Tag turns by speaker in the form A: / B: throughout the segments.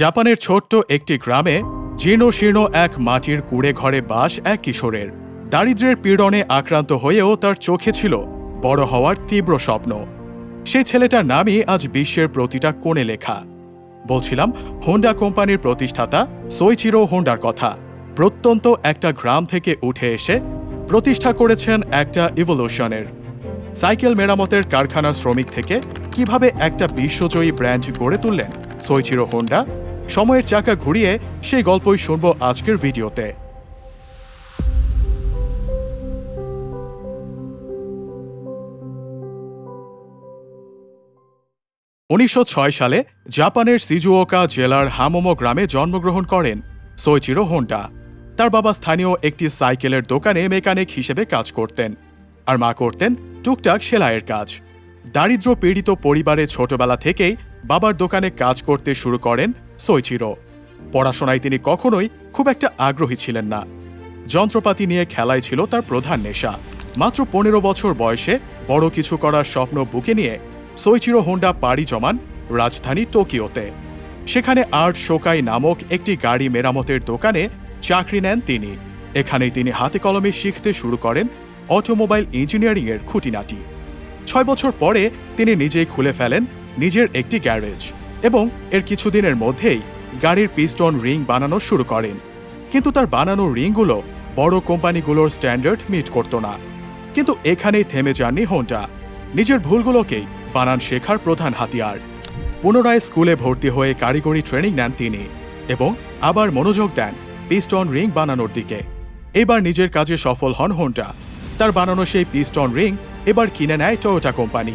A: জাপানের ছোট্ট একটি গ্রামে জীর্ণ শীর্ণ এক মাটির কুড়ে ঘরে বাস এক কিশোরের। দারিদ্র্যের পীড়নে আক্রান্ত হয়েও তার চোখে ছিল বড় হওয়ার তীব্র স্বপ্ন। সেই ছেলেটার নামই আজ বিশ্বের প্রতিটা কোণে লেখা। বলছিলাম হোন্ডা কোম্পানির প্রতিষ্ঠাতা সইচিরো হোন্ডার কথা। প্রত্যন্ত একটা গ্রাম থেকে উঠে এসে প্রতিষ্ঠা করেছেন একটা ইভলিউশনের সাইকেল মেরামতের কারখানার শ্রমিক থেকে কীভাবে একটা বিশ্বজয়ী ব্র্যান্ড গড়ে তুললেন সইচিরো হোন্ডা সময়ের চাকা ঘুরিয়ে সেই গল্পই শুনব আজকের ভিডিওতে। উনিশশো ছয় সালে জাপানের সিজুওকা জেলার হামোমো গ্রামে জন্মগ্রহণ করেন সইচিরো হোন্ডা। তার বাবা স্থানীয় একটি সাইকেলের দোকানে মেকানিক হিসেবে কাজ করতেন আর মা করতেন টুকটাক সেলাইয়ের কাজ। দারিদ্র পীড়িত পরিবারে ছোটবেলা থেকেই বাবার দোকানে কাজ করতে শুরু করেন সইচিরো পড়াশোনায় তিনি কখনোই খুব একটা আগ্রহী ছিলেন না। যন্ত্রপাতি নিয়ে খেলাই ছিল তার প্রধান নেশা। মাত্র পনেরো বছর বয়সে বড় কিছু করার স্বপ্ন বুকে নিয়ে সইচিরো হোন্ডা পাড়ি জমান রাজধানী টোকিওতে। সেখানে আর্ট শোকাই নামক একটি গাড়ি মেরামতের দোকানে চাকরি নেন তিনি। এখানেই তিনি হাতে কলমে শিখতে শুরু করেন অটোমোবাইল ইঞ্জিনিয়ারিংয়ের খুঁটিনাটি। ছয় বছর পরে তিনি নিজেই খুলে ফেলেন নিজের একটি গ্যারেজ এবং এর কিছুদিনের মধ্যেই গাড়ির পিস্টন রিং বানানো শুরু করেন। কিন্তু তার বানানো রিংগুলো বড় কোম্পানিগুলোর স্ট্যান্ডার্ড মিট করত না। কিন্তু এখানেই থেমে যাননি হোন্ডা। নিজের ভুলগুলোকেই বানান শেখার প্রধান হাতিয়ার। পুনরায় স্কুলে ভর্তি হয়ে কারিগরি ট্রেনিং নেন তিনি এবং আবার মনোযোগ দেন পিস্টন রিং বানানোর দিকে। এবার নিজের কাজে সফল হন হোন্ডা। তার বানানো সেই পিস্টন রিং এবার কিনে নেয় টয়োটা কোম্পানি।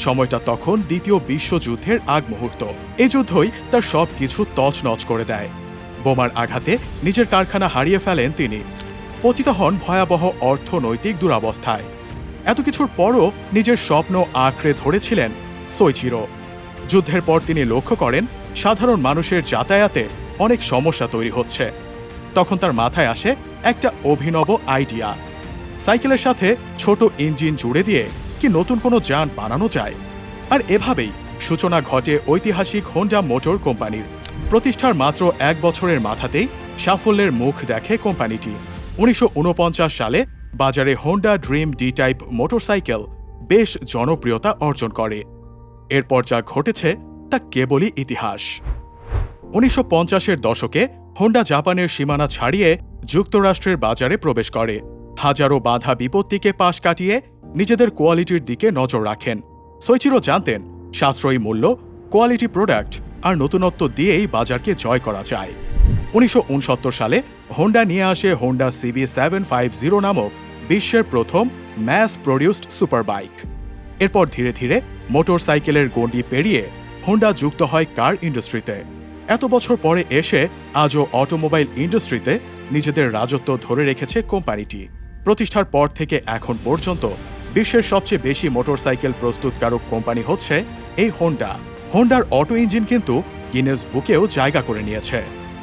A: সময়টা তখন দ্বিতীয় বিশ্বযুদ্ধের আগ মুহূর্ত। এই যুদ্ধই তার সব কিছু তছনছ করে দেয়। বোমার আঘাতে নিজের কারখানা হারিয়ে ফেলেন তিনি। পতিত হন ভয়াবহ অর্থনৈতিক দুরাবস্থায়। এত কিছুর পরও নিজের স্বপ্ন আঁকড়ে ধরেছিলেন সইচিরো। যুদ্ধের পর তিনি লক্ষ্য করেন, সাধারণ মানুষের যাতায়াতে অনেক সমস্যা তৈরি হচ্ছে। তখন তার মাথায় আসে একটা অভিনব আইডিয়া। সাইকেলের সাথে ছোট ইঞ্জিন জুড়ে দিয়ে কি নতুন কোনো যান বানানো যায়? আর এভাবেই সূচনা ঘটে ঐতিহাসিক হোন্ডা মোটর কোম্পানির। প্রতিষ্ঠার মাত্র এক বছরের মাথাতেই সাফল্যের মুখ দেখে কোম্পানিটি। উনিশশো ঊনপঞ্চাশ সালে বাজারে Honda dream D type motorcycle বেশ জনপ্রিয়তা অর্জন করে। এরপর যা ঘটেছে তা কেবলই ইতিহাস। উনিশশো পঞ্চাশের দশকে হোন্ডা জাপানের সীমানা ছাড়িয়ে যুক্তরাষ্ট্রের বাজারে প্রবেশ করে। হাজারো বাধা বিপত্তিকে পাশ কাটিয়ে নিজেদের কোয়ালিটির দিকে নজর রাখেন। সৈচিরো জানতেন, সাশ্রয়ী মূল্য, কোয়ালিটি প্রোডাক্ট আর নতুনত্ব দিয়েই বাজারকে জয় করা যায়। উনিশশো উনসত্তর সালে হোন্ডা নিয়ে আসে Honda CB seven five zero নামক বিশ্বের প্রথম ম্যাস প্রডিউসড সুপার বাইক এরপর ধীরে ধীরে মোটর সাইকেলের গণ্ডি পেরিয়ে হোন্ডা যুক্ত হয় কার ইন্ডাস্ট্রিতে এত বছর পরে এসে আজও অটোমোবাইল ইন্ডাস্ট্রিতে নিজেদের রাজত্ব ধরে রেখেছে কোম্পানিটি প্রতিষ্ঠার পর থেকে এখন পর্যন্ত বিশ্বের সবচেয়ে বেশি মোটরসাইকেল প্রস্তুতকারক কোম্পানি হচ্ছে এই হোন্ডা হোন্ডার অটো ইঞ্জিন কিন্তু গিনেস বুকেও জায়গা করে নিয়েছে।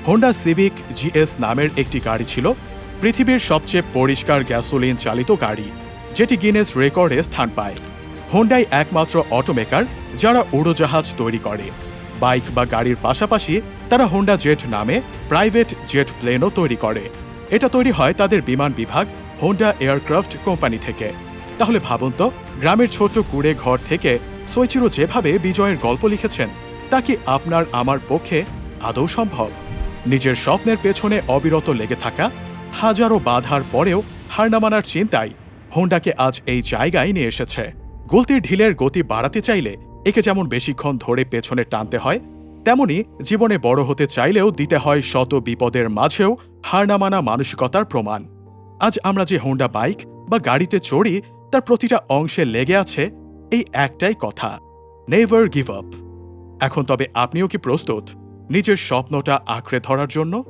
A: হোন্ডা সিভিক জিএস নামের একটি গাড়ি ছিল, পৃথিবীর সবচেয়ে পরিষ্কার গ্যাসোলিন চালিত গাড়ি, যেটি গিনেস রেকর্ডে স্থান পায়। হোন্ডাই একমাত্র অটোমেকার যারা উড়োজাহাজ তৈরি করে। বাইক বা গাড়ির পাশাপাশি তারা হোন্ডা জেট নামে প্রাইভেট জেট প্লেনও তৈরি করে। এটা তৈরি হয় তাদের বিমান বিভাগ হোন্ডা এয়ারক্রাফট কোম্পানি থেকে। তাহলে ভাবুন তো, গ্রামের ছোট্ট কুড়ে ঘর থেকে সৈচিরো যেভাবে বিজয়ের গল্প লিখেছেন, তা কি আপনার আমার পক্ষে আদৌ সম্ভব? নিজের স্বপ্নের পেছনে অবিরত লেগে থাকা, হাজারো বাধার পরেও হার না মানার চিন্তায় হোন্ডাকে আজ এই জায়গায় নিয়ে এসেছে। গলতির ঢিলের গতি বাড়াতে চাইলে একে যেমন বেশিক্ষণ ধরে পেছনে টানতে হয়, তেমনি জীবনে বড় হতে চাইলেও দিতে হয় শত বিপদের মাঝেও হার না মানা মানসিকতার প্রমাণ। আজ আমরা যে হোন্ডা বাইক বা গাড়িতে চড়ি তার প্রতিটা অংশে লেগে আছে এই একটাই কথা নেভার গিভ আপ এখন তবে আপনিও কি প্রস্তুত নিজের স্বপ্নটা আঁকড়ে ধরার জন্য?